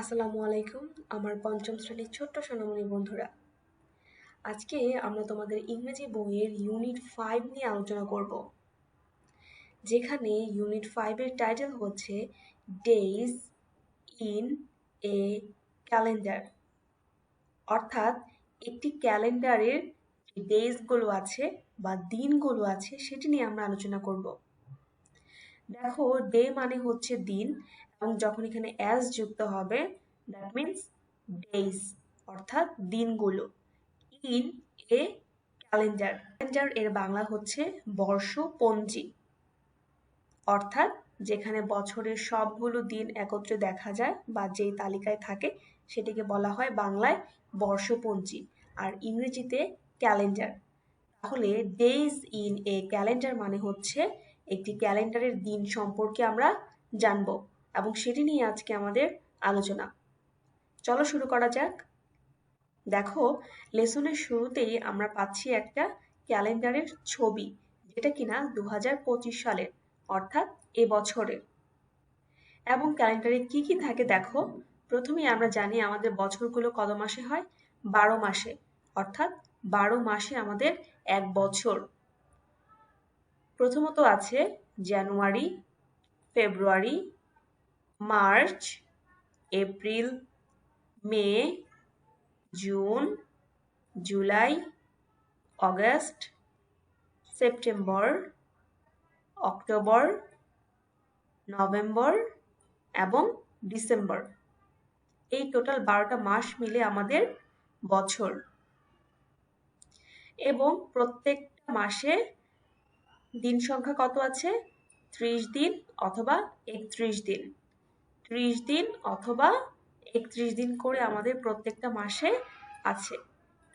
আসসালামু আলাইকুম, আমার পঞ্চম শ্রেণির ছোট্ট সোনামণি বন্ধুরা। আজকে আমরা তোমাদের ইংরেজি বইয়ের ইউনিট ফাইভ নিয়ে আলোচনা করব, যেখানে ইউনিট ফাইভের টাইটেল হচ্ছে ডেইজ ইন এ ক্যালেন্ডার অর্থাৎ একটি ক্যালেন্ডারের যে ডেজগুলো আছে বা দিনগুলো আছে, সেটি নিয়ে আমরা আলোচনা করব। দেখো ডে মানে হচ্ছে দিন এবং যখন এখানে অ্যাস যুক্ত হবে দ্যাট মিন্স ডেইজ অর্থাৎ দিনগুলো। ইন এ ক্যালেন্ডার ক্যালেন্ডার এর বাংলা হচ্ছে বর্ষপঞ্জি। অর্থাৎ যেখানে বছরের সবগুলো দিন একত্রে দেখা যায় বা যেই তালিকায় থাকে, সেটিকে বলা হয় বাংলায় বর্ষপঞ্জি। আর ইংরেজিতে ক্যালেন্ডার তাহলে ডেইজ ইন এ ক্যালেন্ডার মানে হচ্ছে একটি ক্যালেন্ডারের দিন সম্পর্কে আমরা জানব। এবং সেটি নিয়ে আজকে আমাদের আলোচনা। চলো শুরু করা যাক। দেখো, লেসনের শুরুতেই আমরা পাচ্ছি একটা ক্যালেন্ডারের ছবি, যেটা কিনা দু হাজার পঁচিশ সালের অর্থাৎ এ বছরের এবং ক্যালেন্ডারে কি কি থাকে দেখো? প্রথমেই আমরা জানি আমাদের বছরগুলো কত মাসে হয়? বারো মাসে, অর্থাৎ বারো মাসে আমাদের এক বছর। প্রথমত আছে January, February March, April, May, June, July, August, September, October, November এবং ডিসেম্বর। এই টোটাল বারোটা মাস মিলে আমাদের বছর। এবং প্রত্যেকটা মাসে দিন সংখ্যা কত আছে? ত্রিশ দিন অথবা একত্রিশ দিন। ত্রিশ দিন অথবা একত্রিশ দিন করে আমাদের প্রত্যেকটা মাসে আছে।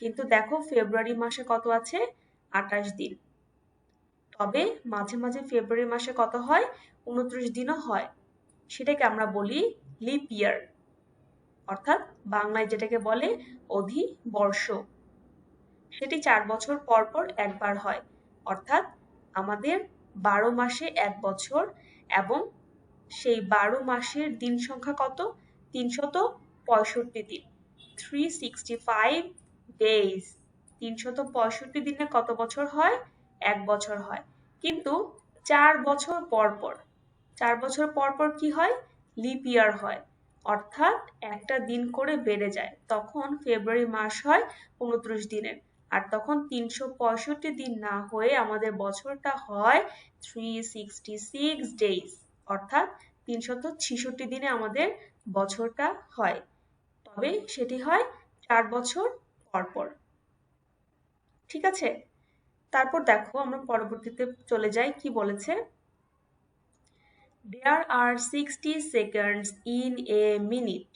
কিন্তু দেখো ফেব্রুয়ারি মাসে কত আছে? আঠাশ দিন। তবে মাঝে মাঝে ফেব্রুয়ারি মাসে কত হয়? উনত্রিশ দিনও হয়। সেটাকে আমরা বলি লিপ ইয়ার অর্থাৎ বাংলায় যেটাকে বলে অধি বর্ষ সেটি চার বছর পর পর একবার হয়। অর্থাৎ আমাদের বারো মাসে এক বছর এবং সেই বারো মাসের দিন সংখ্যা কত? তিনশত পঁয়ষট্টি দিন। থ্রি সিক্সটি ফাইভ ডেজ তিনশত পঁয়ষট্টি দিনে কত বছর হয়? এক বছর হয়। কিন্তু চার বছর পর পর, চার বছর পর পর কি হয়? লিপ ইয়ার হয়। অর্থাৎ একটা দিন করে বেড়ে যায়। তখন ফেব্রুয়ারি মাস হয় উনত্রিশ দিনের। আর তখন তিনশো পঁয়ষট্টি দিন না হয়ে আমাদের বছরটা হয় থ্রি সিক্সটি সিক্স ডেজ অর্থাৎ তিনশত ছিষট্টি দিনে আমাদের বছরটা হয়। তবে সেটি হয় চার বছর পর পর। ঠিক আছে? তারপর দেখো আমরা পরবর্তীতে চলে যাই কি বলেছে। There are sixty seconds in a minute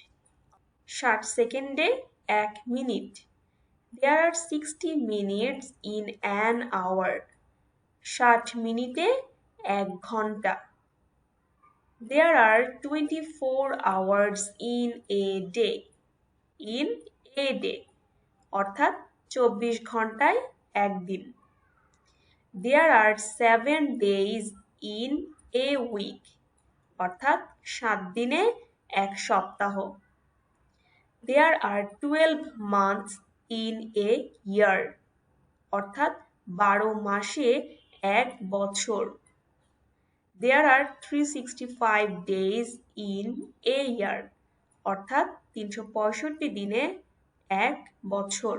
ষাট সেকেন্ডে এক minute. There are sixty minutes in an hour ষাট মিনিটে এক ঘণ্টা। There are 24 hours in a day. In a day. অর্থাৎ চব্বিশ ঘন্টায় একদিন there are seven days in a week অর্থাৎ সাত দিনে এক সপ্তাহ there are twelve months in a year অর্থাৎ বারো মাসে এক বছর there are three sixty five days in a year অর্থাৎ তিনশো পঁয়ষট্টি দিনে এক বছর।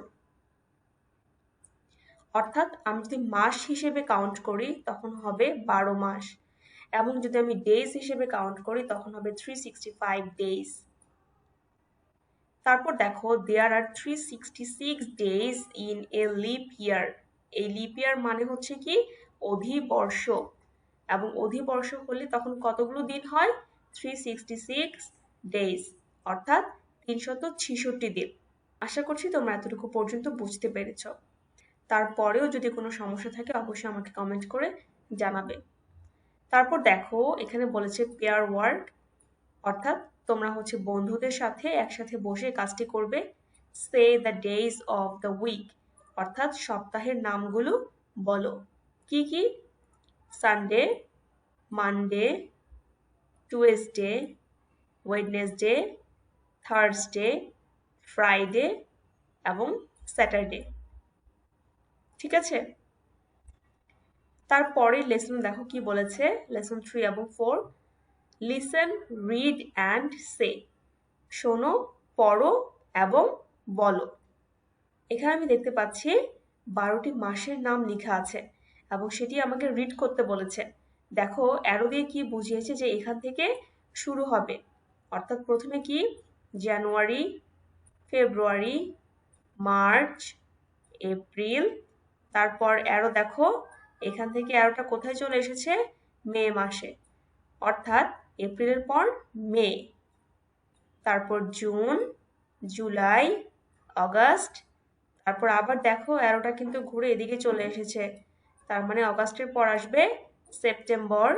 অর্থাৎ আমি যদি মাস হিসেবে কাউন্ট করি, তখন হবে বারো মাস। এবং যদি আমি ডেজ হিসেবে কাউন্ট করি, তখন হবে থ্রি সিক্সটি ফাইভ ডেজ তারপর দেখো there are three sixty six days in a leap year এই লিপ ইয়ার মানে হচ্ছে কি? অধিবর্ষ। এবং অধিবর্ষ হলে তখন কতগুলো দিন হয়? থ্রি সিক্সটি সিক্স ডেজ অর্থাৎ তিনশত ছিষট্টি দিন। আশা করছি তোমরা এতটুকু পর্যন্ত বুঝতে পেরেছ। তারপরেও যদি কোনো সমস্যা থাকে, অবশ্যই আমাকে কমেন্ট করে জানাবে। তারপর দেখো, এখানে বলেছে পেয়ার ওয়ার্ক অর্থাৎ তোমরা হচ্ছে বন্ধুদের সাথে একসাথে বসে কাজটি করবে। Say the days of the week অর্থাৎ সপ্তাহের নামগুলো বলো। কি কি? Sunday Monday Tuesday Wednesday Thursday Friday এবং স্যাটারডে ঠিক আছে? তারপরে লেসন দেখো কি বলেছে? লেসন থ্রি এবং four listen read and say শোনো, পড়ো এবং বলো। এখানে আমি দেখতে পাচ্ছি বারোটি মাসের নাম লেখা আছে। এবং সেটি আমাকে রিড করতে বলেছে। দেখো অ্যারো দিয়ে কি বুঝিয়েছে যে এখান থেকে শুরু হবে? অর্থাৎ প্রথমে কি? জানুয়ারি ফেব্রুয়ারি মার্চ এপ্রিল তারপর অ্যারো দেখো, এখান থেকে অ্যারোটা কোথায় চলে এসেছে? মে মাসে। অর্থাৎ এপ্রিলের পর মে। তারপর জুন জুলাই অগাস্ট তারপর আবার দেখো অ্যারোটা কিন্তু ঘুরে এদিকে চলে এসেছে। তার মানে অগাস্টের পর আসবে সেপ্টেম্বর,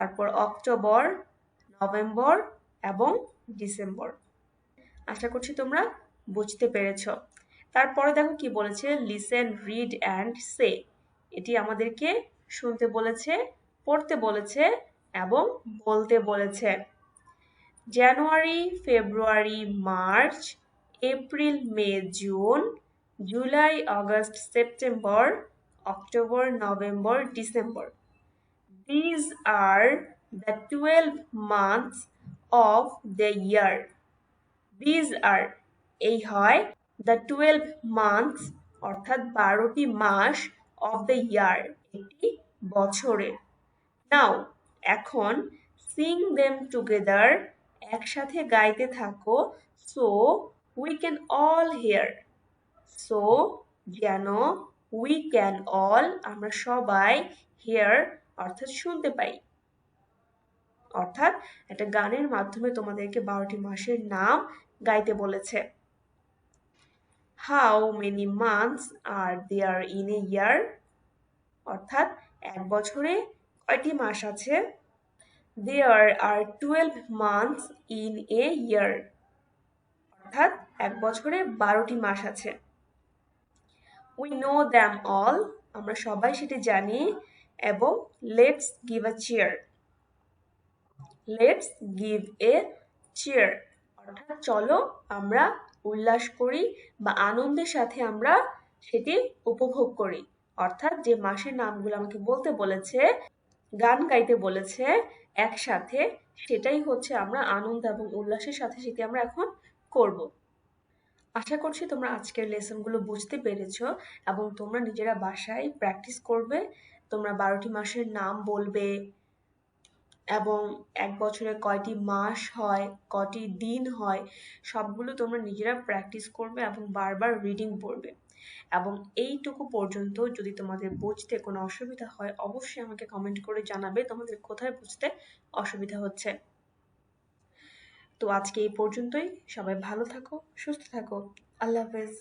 তারপর অক্টোবর, নভেম্বর এবং ডিসেম্বর। আশা করছি তোমরা বুঝতে পেরেছ। তারপরে দেখো কি বলেছে লিসেন রিড অ্যান্ড সে এটি আমাদেরকে শুনতে বলেছে, পড়তে বলেছে এবং বলতে বলেছে। January, February, March, April, May, June, July August September October, November, December. These are the 12 months of the year. These are, এই হয় দ্য টুয়েলভ মান্থস অর্থাৎ বারোটি মাস অফ দ্য ইয়ার একটি বছরের নাও এখন সিং দেম টুগেদার একসাথে গাইতে থাকো so we can all hear so যেন উই ক্যান অল আমরা সবাই হেয়ার অর্থাৎ শুনতে পাই। অর্থাৎ একটা গানের মাধ্যমে তোমাদেরকে বারোটি মাসের নাম গাইতে বলেছে। How many months are there in a year অর্থাৎ এক বছরে কয়টি মাস আছে? There are twelve months in a year অর্থাৎ এক বছরে বারোটি মাস আছে। উই নো দ্যাম অল আমরা সবাই সেটি জানি। এবং let's give a cheer let's give a cheer অর্থাৎ চলো আমরা উল্লাস করি বা আনন্দের সাথে আমরা সেটি উপভোগ করি। অর্থাৎ যে মাসের নামগুলো আমাকে বলতে বলেছে, গান গাইতে বলেছে, একসাথে সেটাই হচ্ছে আমরা আনন্দ এবং উল্লাসের সাথে সেটি আমরা এখন করব। আশা করছি তোমরা আজকের লেসনগুলো বুঝতে পেরেছ এবং তোমরা নিজেরা বাসায় প্র্যাকটিস করবে, তোমরা বারোটি মাসের নাম বলবে এবং এক বছরে কয়টি মাস হয়, কয়টি দিন হয়, সবগুলো তোমরা নিজেরা প্র্যাকটিস করবে এবং বারবার রিডিং পড়বে। এবং এইটুকু পর্যন্ত যদি তোমাদের বুঝতে কোনো অসুবিধা হয়, অবশ্যই আমাকে কমেন্ট করে জানাবে তোমাদের কোথায় বুঝতে অসুবিধা হচ্ছে। তো আজকে এই পর্যন্তই। সবাই ভালো থাকো সুস্থ থাকো। আল্লাহ হাফেজ।